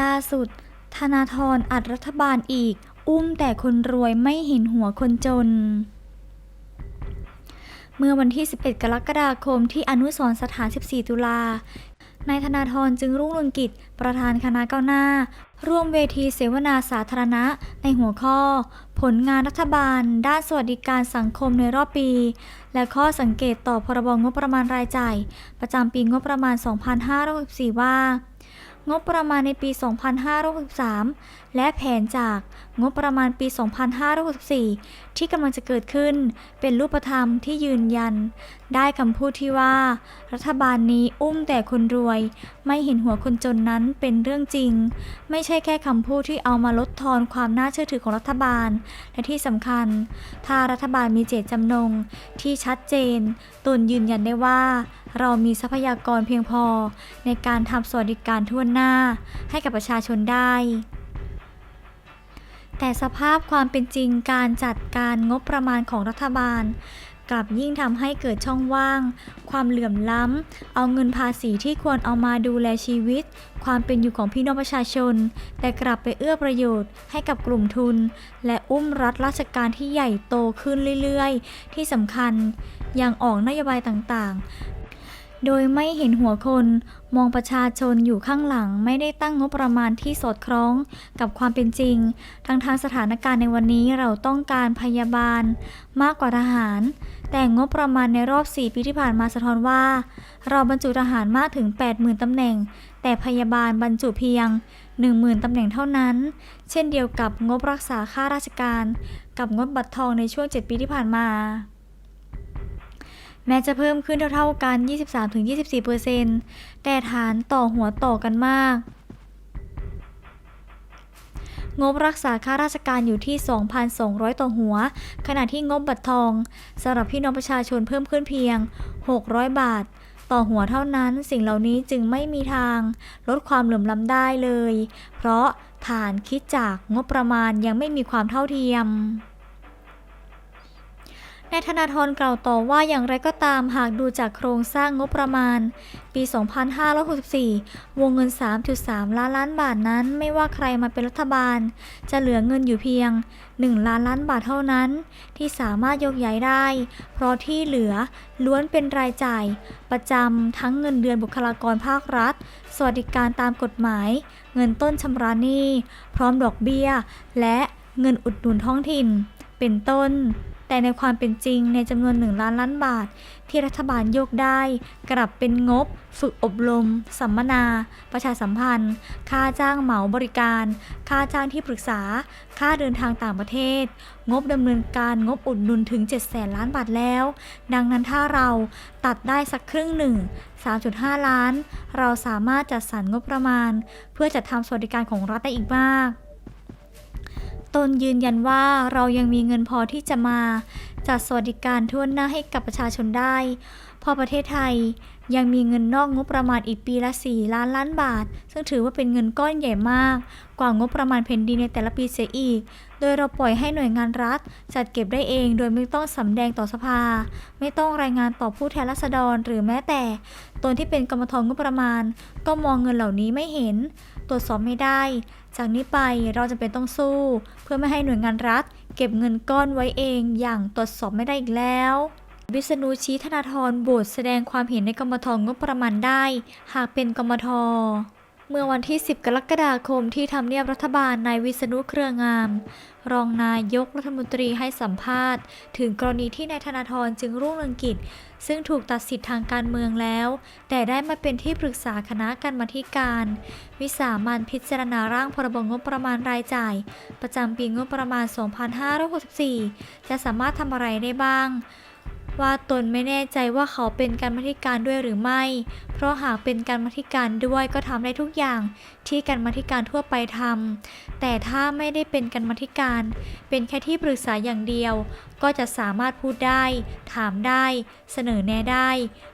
ล่าสุด ธนาธรอัดรัฐบาลอีก อุ้มแต่คนรวยไม่เห็นหัวคนจน เมื่อวันที่ 11 กรกฎาคมที่อนุสรสถาน 14 ตุลานายธนาธรจึงรุ่งเรืองกิจ ประธานคณะก้าวหน้า ร่วมเวทีเสวนาสาธารณะในหัวข้อ ผลงานรัฐบาล ด้านสวัสดิการสังคมในรอบปี และข้อสังเกตต่อพรบงบประมาณรายจ่าย ประจำปีงบประมาณ 2564 ว่า งบประมาณในปี 2563 และแผนจากงบประมาณปี 2564 ที่กำลังจะเกิดขึ้น เป็นรูปธรรมที่ยืนยัน ได้คำพูดที่ว่า รัฐบาลนี้อุ้มแต่คนรวย ไม่เห็นหัวคนจนนั้นเป็นเรื่องจริง ไม่ใช่แค่คำพูดที่เอามาลดทอนความน่าเชื่อถือของรัฐบาล และที่สำคัญ ถ้ารัฐบาลมีเจตจำนงที่ชัดเจนตนยืนยันได้ว่า เรามีทรัพยากรเพียงพอ ในการทำสวัสดิการทั่วหน้าให้กับประชาชนได้ แต่สภาพความเป็นจริงการจัดการงบประมาณของรัฐบาล กลับยิ่งทำให้เกิดช่องว่าง ความเหลื่อมล้ำ เอาเงินภาษีที่ควรเอามาดูแลชีวิต ความเป็นอยู่ของพี่น้องประชาชน แต่กลับไปเอื้อประโยชน์ให้กับกลุ่มทุน และอุ้มรัฐราชการที่ใหญ่โตขึ้นเรื่อยๆ ที่สำคัญยังออกนโยบายต่างๆ โดยไม่เห็นหัวคน มองประชาชนอยู่ข้างหลังไม่ได้ตั้งงบประมาณที่สอดคล้องกับความเป็นจริง ทั้งทางสถานการณ์ในวันนี้เราต้องการพยาบาลมากกว่าทหาร แต่งบประมาณในรอบ 4 ปีที่ผ่านมาสะท้อนว่า เราบรรจุทหารมากถึง 80,000ตำแหน่ง แต่พยาบาลบรรจุเพียง 10,000ตำแหน่งเท่านั้น เช่นเดียวกับงบรักษาค่าราชการ กับงบบัตรทองในช่วง 7 ปีที่ผ่านมา แม้จะเพิ่มขึ้นเท่าๆกัน 23-24%แต่ฐานต่อหัวต่อกันมาก งบรักษาค่าราชการอยู่ที่ 2,200 ต่อหัว ขณะที่งบบัตรทองสำหรับพี่น้องประชาชนเพิ่มขึ้นเพียง 600 บาท ต่อหัวเท่านั้น สิ่งเหล่านี้จึงไม่มีทาง ลดความเหลื่อมล้ำได้เลย เพราะฐานคิดจากงบประมาณยังไม่มีความเท่าเทียม นายธนาธรกล่าวต่อว่าอย่างไรก็ตามหากดูจากโครงสร้างงบประมาณ ปี 2564 วงเงิน 3.3 ล้านล้านบาทนั้น ไม่ว่าใครมาเป็นรัฐบาล จะเหลือเงินอยู่เพียง 1 ล้านล้านบาทเท่านั้น ที่สามารถยกย้ายได้ เพราะที่เหลือล้วนเป็นรายจ่าย ประจำทั้งเงินเดือนบุคลากรภาครัฐ สวัสดิการตามกฎหมาย เงินต้นชำระหนี้ พร้อมดอกเบี้ย และเงินอุดหนุนท้องถิ่น เป็นต้น แต่ในความเป็นจริงในจำนวน 1 ล้านล้านบาท ที่รัฐบาลโยกได้ กลับเป็นงบ ฝึกอบรม สัมมนา ประชาสัมพันธ์ ค่าจ้างเหมาบริการ ค่าจ้างที่ปรึกษา ค่าเดินทางต่างประเทศ งบดำเนินการงบอุดหนุนถึง 7 แสนล้านบาทแล้ว ดังนั้นถ้าเราตัดได้สักครึ่งหนึ่ง 3.5 ล้าน เราสามารถจัดสรรงบประมาณ เพื่อจัดทำสวัสดิการของรัฐได้อีกมาก ตนยืนยันว่าเรายังมีเงินพอที่จะมาจัดสวัสดิการทั่วหน้าให้กับประชาชนได้เพอประเทศไทยยังมีเงินนอกงบประมาณอีกปีละ 4 ล้านล้านบาท ซึ่งถือว่าเป็นเงินก้อนใหญ่มาก กว่างบประมาณแผ่นดินในแต่ละปีเสียอีก โดยเราปล่อยให้หน่วยงานรัฐ จัดเก็บได้เองโดยไม่ต้องสำแดงต่อสภา ไม่ต้องรายงานต่อผู้แทนราษฎรหรือแม้แต่ตนที่เป็นกรรมธรงบประมาณ ก็มองเงินเหล่านี้ไม่เห็น ตรวจสอบไม่ได้ จากนี้ไปเราจะเป็นต้องสู้ เพื่อไม่ให้หน่วยงานรัฐ เก็บเงินก้อนไว้เองอย่างตรวจสอบไม่ได้อีกแล้ววิษณุชี้ธนาธรโบทแสดงความเห็นในกรมธงบประมาณได้ หากเป็นกรมท เมื่อวันที่ 10 กรกฎาคมที่ทำเนียบรัฐบาลนายวิษณุเครืองาม รองนายกรัฐมนตรีให้สัมภาษณ์ ถึงกรณีที่นายธนาธรจึงรุ่งเรืองกิจ ซึ่งถูกตัดสิทธิ์ทางการเมืองแล้ว แต่ได้มาเป็นที่ปรึกษาคณะกรรมาธิการ วิสามันพิจารณาร่างพรบงบประมาณรายจ่าย ประจำปีงบประมาณ 2564 จะสามารถทำอะไรได้บ้าง ว่าตนไม่แน่ใจว่าเขาเป็นการมาธิการด้วยหรือไม่ เพราะหากเป็นการมาธิการด้วยก็ทำได้ทุกอย่างที่การมาธิการทั่วไปทำแต่ถ้าไม่ได้เป็นการมาธิการ เป็นแค่ที่ปรึกษาอย่างเดียว ก็จะสามารถพูดได้ ถามได้ เสนอแนะได้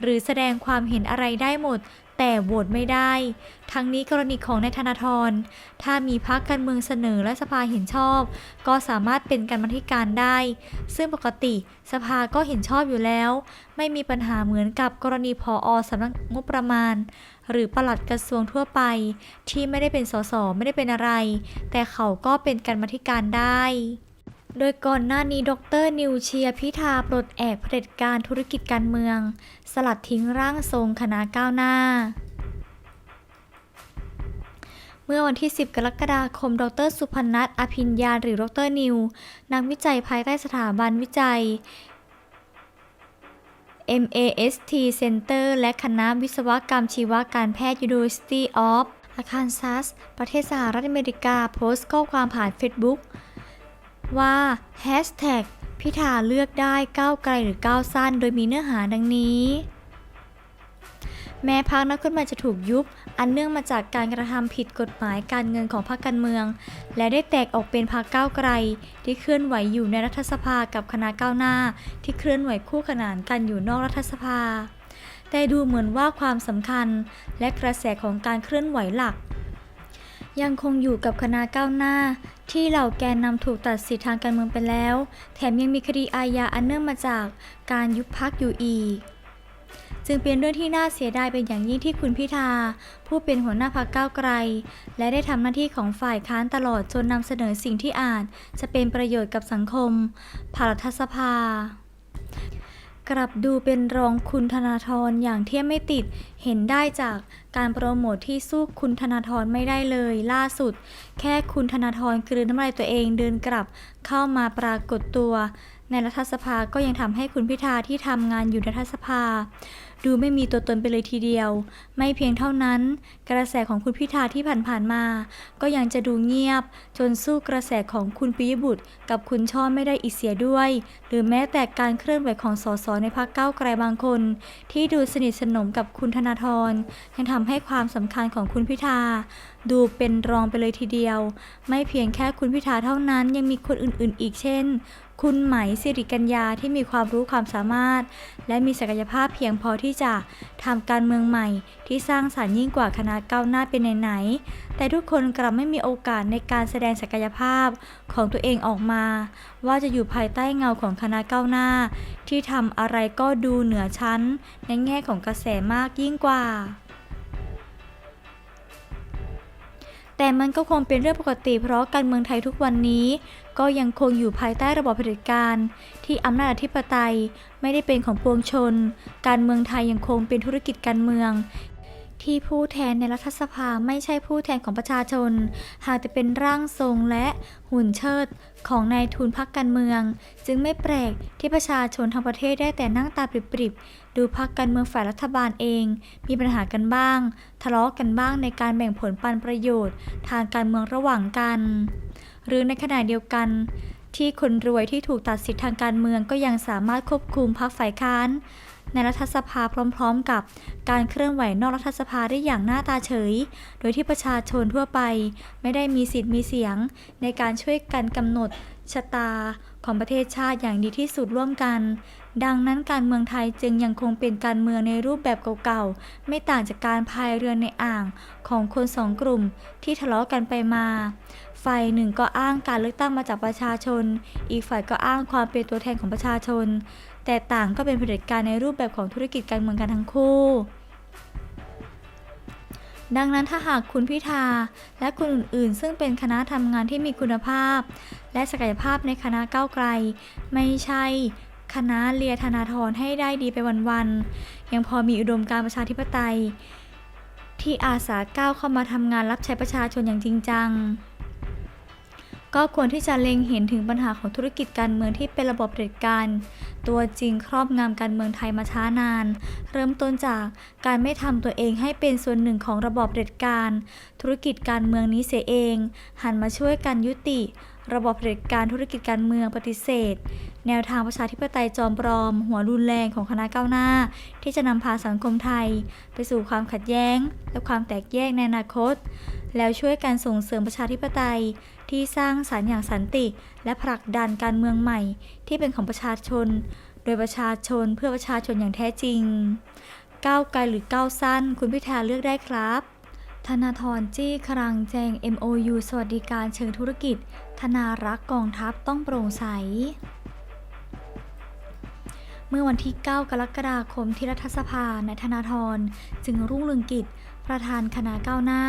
หรือแสดงความเห็นอะไรได้หมด แต่โหวตไม่ได้ ทั้งนี้กรณีของนายธนาธร ถ้ามีพรรคการเมืองเสนอและสภาเห็นชอบ ก็สามารถเป็นการบันธิการได้ ซึ่งปกติสภาก็เห็นชอบอยู่แล้ว ไม่มีปัญหาเหมือนกับกรณีพออสำนักงบประมาณ หรือปลัดกระทรวงทั่วไป ที่ไม่ได้เป็นสสไม่ได้เป็นอะไร แต่เขาก็เป็นการบันธิการได้ โดยก่อนหน้านี้ดรนิวเชียพิธาปลดแอกเผด็จการธุรกิจการเมือง สลัดทิ้งร่างทรงคณะก้าวหน้า เมื่อวันที่ 10 กรกฎาคม ดร สุพนัทอภิญญาหรือดรนิว นักวิจัยภายใต้สถาบันวิจัย MAST Center และคณะวิศวกรรมชีวการแพทย์ University of Arkansas ประเทศสหรัฐอเมริกา โพสต์ข้อความผ่าน Facebook ว่า Hashtag พิธาเลือกได้ก้าวไกลหรือก้าวสั้น โดยมีเนื้อหาดังนี้ แม้พักนักขึ้นมาจะถูกยุบ อันเนื่องมาจากการกระทำผิดกฎหมายการเงินของพรรคการเมือง และได้แตกออกเป็นพรรคก้าวไกล ที่เคลื่อนไหวอยู่ในรัฐสภากับคณะก้าวหน้า ที่เคลื่อนไหวคู่ขนานกันอยู่นอกรัฐสภา แต่ดูเหมือนว่าความสำคัญ และกระแสของการเคลื่อนไหวหลักยังคงอยู่กับคณะก้าวหน้า ที่เหล่าแกนนำถูกตัดสิทธิทางการเมืองไปแล้ว แถมยังมีคดีอาญาอันเนื่องมาจากการยุบพักอยู่อีก จึงเป็นเรื่องที่น่าเสียดายเป็นอย่างยิ่งที่คุณพิธา ผู้เป็นหัวหน้าพักก้าวไกล และได้ทำหน้าที่ของฝ่ายค้านตลอดจนนำเสนอสิ่งที่อาจจะเป็นประโยชน์กับสังคม ผ่านรัฐสภา กลับดูเป็นรองคุณธนาธรอย่างเทียบไม่ติดเห็นได้จาก การโปรโมทที่สู้คุณธนาธรไม่ได้เลย ล่าสุด แค่คุณธนาธรกลืนน้ำลายตัวเองเดินกลับ เข้ามาปรากฏตัว ในรัฐสภาก็ยังทำให้คุณพิธาที่ทำงานอยู่ในรัฐสภา ดูไม่มีตัวตนไปเลยทีเดียว ไม่เพียงเท่านั้น กระแสของคุณพิธาที่ผ่านๆมา ก็ยังจะดูเงียบ จนสู้กระแสของคุณปิยบุตร กับคุณช่อไม่ได้อีกเสียด้วย หรือแม้แต่การเคลื่อนไหวของสสในพรรคก้าวไกลบางคน ที่ดูสนิทสนมกับคุณธนาธรยังทำให้ความสำคัญของคุณพิธาดูเป็นรองไปเลยทีเดียว ไม่เพียงแค่คุณพิธาเท่านั้นยังมีคนอื่นๆ อีกเช่น คุณไหมสิริกัญญาที่มีความรู้ความสามารถ และมีศักยภาพเพียงพอที่จะทำการเมืองใหม่ที่สร้างสรรค์ยิ่งกว่าคณะก้าวหน้าเป็นไหนๆแต่ทุกคนกลับไม่มีโอกาสในการแสดงศักยภาพของตัวเองออกมา ว่าจะอยู่ภายใต้เงาของคณะก้าวหน้า ที่ทำอะไรก็ดูเหนือชั้น ในแง่ของกระแสมากยิ่งกว่า แต่มันก็คงเป็นเรื่องปกติเพราะการเมืองไทยทุกวันนี้ ก็ยังคงอยู่ภายใต้ระบอบเผด็จการ ที่อำนาจอธิปไตยไม่ได้เป็นของปวงชน การเมืองไทยยังคงเป็นธุรกิจการเมือง ที่ผู้แทนในรัฐสภาไม่ใช่ผู้แทนของประชาชน หากแต่เป็นร่างทรงและหุ่นเชิดของนายทุนพักการเมือง จึงไม่แปลกที่ประชาชนทั้งประเทศได้แต่นั่งตาปริบๆดูพักการเมืองฝ่ายรัฐบาลเอง มีปัญหากันบ้าง ทะเลาะกันบ้างในการแบ่งผลปันประโยชน์ ทางการเมืองระหว่างกัน หรือในขณะเดียวกันที่คนรวยที่ถูกตัดสิทธิทางการเมืองก็ยังสามารถควบคุมพรรคฝ่ายค้าน ในรัฐสภาพร้อมๆ กับการเคลื่อนไหวนอกรัฐสภาได้อย่างหน้าตาเฉย โดยที่ประชาชนทั่วไป ไม่ได้มีสิทธิ์มีเสียง ในการช่วยกันกำหนดชะตาของประเทศชาติอย่างดีที่สุดร่วมกัน ดังนั้นการเมืองไทยจึงยังคงเป็นการเมืองในรูปแบบเก่าๆ ไม่ต่างจากการพายเรือในอ่างของคนสองกลุ่มที่ทะเลาะกันไปมา ฝ่ายหนึ่งก็อ้างการเลือกตั้งมาจากประชาชน อีกฝ่ายก็อ้างความเป็นตัวแทนของประชาชน แต่ต่างก็เป็นเผด็จการในรูปแบบของธุรกิจการเมืองกันทั้งคู่ ดังนั้นถ้าหากคุณพิธาและคุณอื่นๆ ซึ่งเป็นคณะทำงานที่มีคุณภาพ และศักยภาพในคณะก้าวไกล ไม่ใช่คณะเลียธนาธรให้ได้ดีไปวันๆ ยังพอมีอุดมการประชาธิปไตย ที่อาสาก้าวเข้ามาทำงานรับใช้ประชาชนอย่างจริงจัง ก็ควรที่จะเล็งเห็นถึงปัญหาของธุรกิจการเมืองที่เป็นระบบเผด็จการ ตัวจริงครอบงำการเมืองไทยมาช้านาน เริ่มต้นจากการไม่ทำตัวเองให้เป็นส่วนหนึ่งของระบบเผด็จการ ธุรกิจการเมืองนี้เสียเอง หันมาช่วยกันยุติ ระบบเผด็จการธุรกิจการเมืองปฏิเสธ แนวทางประชาธิปไตยจอมปลอม หัวรุนแรงของคณะก้าวหน้า ที่จะนำพาสังคมไทย ไปสู่ความขัดแย้ง และความแตกแยกในอนาคต แล้วช่วยกันส่งเสริมประชาธิปไตย ที่สร้างสรรค์อย่างสันติ และผลักดันการเมืองใหม่ ที่เป็นของประชาชน โดยประชาชนเพื่อประชาชนอย่างแท้จริง ก้าวไกลหรือก้าวสั้น คุณพิธาเลือกได้ครับ ธนาธรจี้ครังแจง MOU สวัสดิการเชิงธุรกิจ ธนารักกองทัพต้องโปร่งใสเมื่อวันที่ 9 กรกฎาคมที่รัฐสภา นายธนาธร จึงรุ่งเรืองกิจ ประธานคณะก้าวหน้า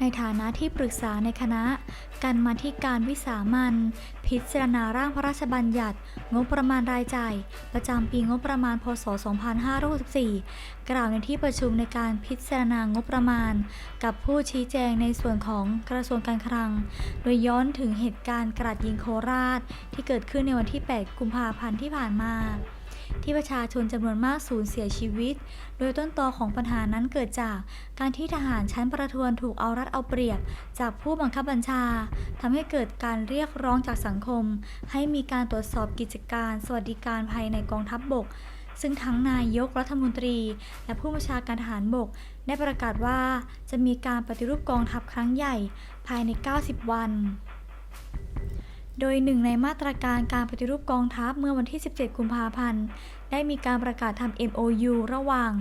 ในฐานะที่ปรึกษาในคณะกันมาที่การวิสามันพิจารณาร่างพระราชบัญญัติ งบประมาณรายจ่าย ประจำปีงบประมาณพศ 2564 กล่าวในที่ประชุมในการพิจารณางบประมาณ กับผู้ชี้แจงในส่วนของกระทรวงการคลัง โดยย้อนถึงเหตุการณ์กราดยิงโคราชที่เกิดขึ้นในวันที่ 8 กุมภาพันธ์ที่ผ่านมา ที่ประชาชนจำนวนมากสูญเสียชีวิต โดยต้นตอของปัญหานั้นเกิดจากการที่ทหารชั้นประทวนถูกเอารัดเอาเปรียบ จากผู้บังคับบัญชาทำให้เกิดการเรียกร้องจากสังคม ให้มีการตรวจสอบกิจการ สวัสดิการภายในกองทัพบบกซึ่งทั้งนายยกรัฐมนตรี และผู้บัญชาการทหารบก ได้ประกาศว่าจะมีการปฏิรูปกองทัพครั้งใหญ่ภายใน 90 วัน โดยหนึ่งในมาตรการการปฏิรูปกองทัพเมื่อวันที่ 17 กุมภาพันธ์ ได้มีการประกาศทำ MOU ระหว่าง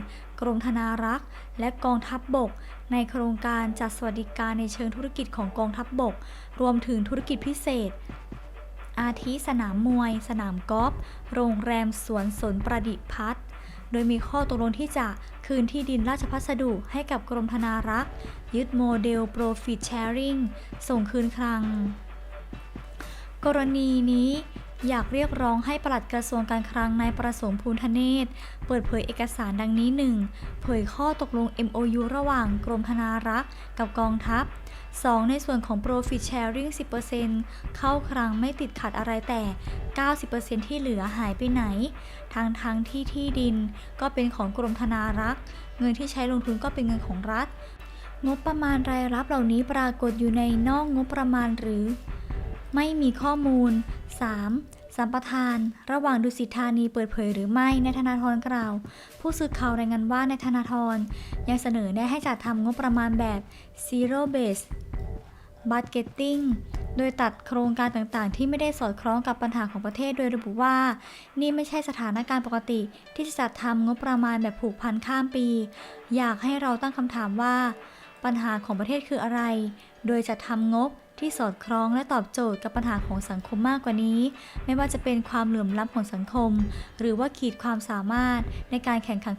กรมธนารักษ์ และกองทัพบบก ในโครงการจัดสวัสดิการในเชิงธุรกิจของกองทัพบบก รวมถึงธุรกิจพิเศษ อาทิสนามมวย สนามกอล์ฟ โรงแรมสวนสนประดิพัฒน์โดยมีข้อตกลงที่จะคืนที่ดินราชพัสดุให้กับกรมธนารักษ์ ยึดโมเดล Profit Sharing ส่งคืนคลัง กรณีนี้อยากเรียกร้องให้ปลัดกระทรวงการคลังนายประสงค์ภูธเนศ เปิดเผยเอกสารดังนี้ 1. เผยข้อตกลง MOU ระหว่างกรมธนารักษ์กับกองทัพ 2. ในส่วนของ Profit Sharing 10%เข้าคลังไม่ติดขัดอะไรแต่ 90%ที่เหลือหายไปไหน ทั้งทั้งที่ที่ดินก็เป็นของกรมธนารักษ์ เงินที่ใช้ลงทุนก็เป็นเงินของรัฐ งบประมาณรายรับเหล่านี้ปรากฏอยู่ในนอกงบประมาณหรือ ไม่มีข้อมูล 3. สัมปทาน ระหว่างดุสิตธานีเปิดเผยหรือไม่ในธนาธรกล่าว ผู้สื่อข่าวรายงานว่าในธนาธรยังเสนอแนะให้จัดทำงบประมาณแบบ zero base budgeting โดยตัดโครงการต่างๆ ที่ไม่ได้สอดคล้องกับปัญหาของประเทศ โดยระบุว่า นี่ไม่ใช่สถานการณ์ปกติ ที่จะจัดทำงบประมาณแบบผูกพันข้ามปี อยากให้เราตั้งคำถามว่า ปัญหาของประเทศคืออะไร โดยจะทำงบ ที่สอดคล้องและตอบโจทย์กับปัญหาของสังคมมากกว่านี้ ไม่ว่าจะเป็นความเหลื่อมล้ำของสังคม หรือว่าขีดความสามารถในการแข่งขัน